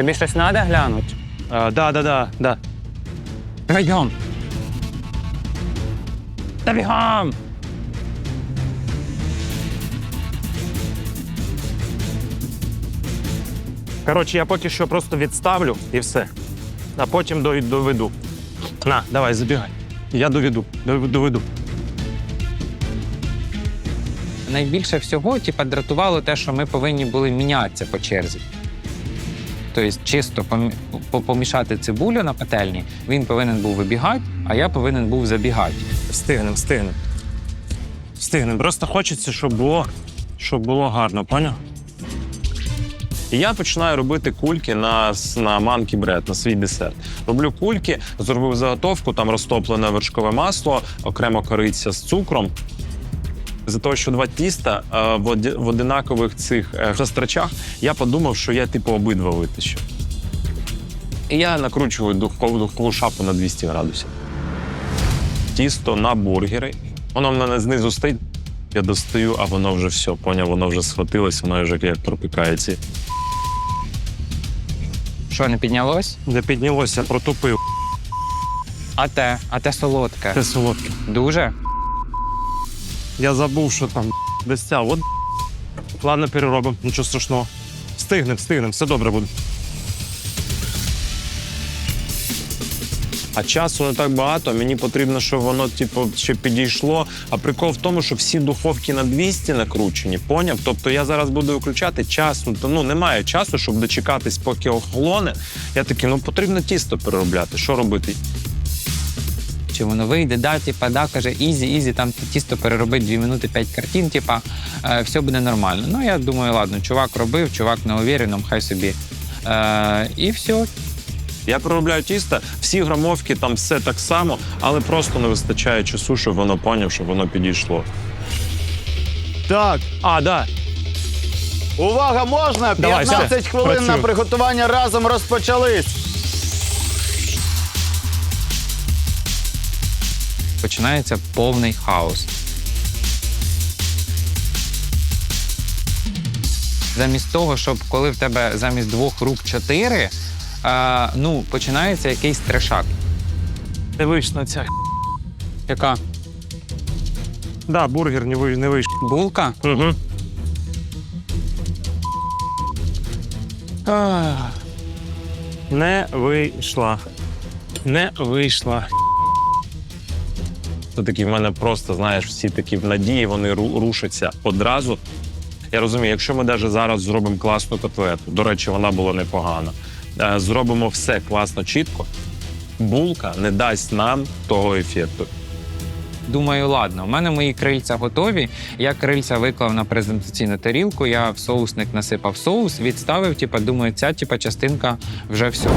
Тобі щось треба глянути? А, да, да, да, да. Давай бігом. Та бігом! Коротше, я поки що просто відставлю і все. А потім доведу. На, давай, забігай. Я доведу, дов- доведу. Найбільше всього, типа, дратувало те, що ми повинні були мінятися по черзі. Тобто, чисто помішати цибулю на пательні, він повинен був вибігати, а я повинен був забігати. Встигнем, встигнем. Встигнем. Просто хочеться, щоб було, щоб було гарно, поняв? І я починаю робити кульки на, на манкі бред, на свій десерт. Роблю кульки, зробив заготовку, там розтоплене вершкове масло, окремо кориця з цукром. За того, що два тіста е, в, одинакових цих е, розтрачах, я подумав, що я типу обидва витащу. І я накручую духову, духову шапу на 200 градусів тісто на бургери. Воно в мене знизу стоїть. Я достаю, а воно вже все, поняв, воно вже схватилось, воно вже як пропікається. Що не піднялось? Не піднялося, протупив. А те, а те солодке. Це солодке. Дуже. Я забув, що там десь ця. От ладно, переробимо, нічого страшного. Встигнем, встигнем, все добре буде. А часу не так багато. Мені потрібно, щоб воно, типу, ще підійшло. А прикол в тому, що всі духовки на 200 накручені, поняв? Тобто я зараз буду виключати час. Ну, то, ну немає часу, щоб дочекатись, поки охолоне. Я такий, ну потрібно тісто переробляти. Що робити? Чи воно вийде, да, типа, да, каже, ізі, ізі, там тісто переробить 2 минути 5 картин, типа, е, все буде нормально. Ну, я думаю, ладно, чувак робив, чувак на увіреному, хай собі. Е, і все. Я переробляю тісто, всі грамовки, там все так само, але просто не вистачає часу, щоб воно поняв, щоб воно підійшло. Так, А, да. увага, можна? Давай, 15 все, хвилин на працюю. приготування разом розпочались. Починається повний хаос. Замість того, щоб коли в тебе замість двох рук чотири, е, ну, починається якийсь трешак. Не вийшла ця. Яка? Да, бургер не, ви, не вийшов. Булка? Угу. Не вийшла. Не вийшла. Це такі в мене просто, знаєш, всі такі в надії, вони рушаться одразу. Я розумію, якщо ми навіть зараз зробимо класну котлету, до речі, вона була непогана. е, Зробимо все класно, чітко. Булка не дасть нам того ефекту. Думаю, ладно, у мене мої крильця готові. Я крильця виклав на презентаційну тарілку, я в соусник насипав соус, відставив, типа, думаю, ця типа, частинка вже все.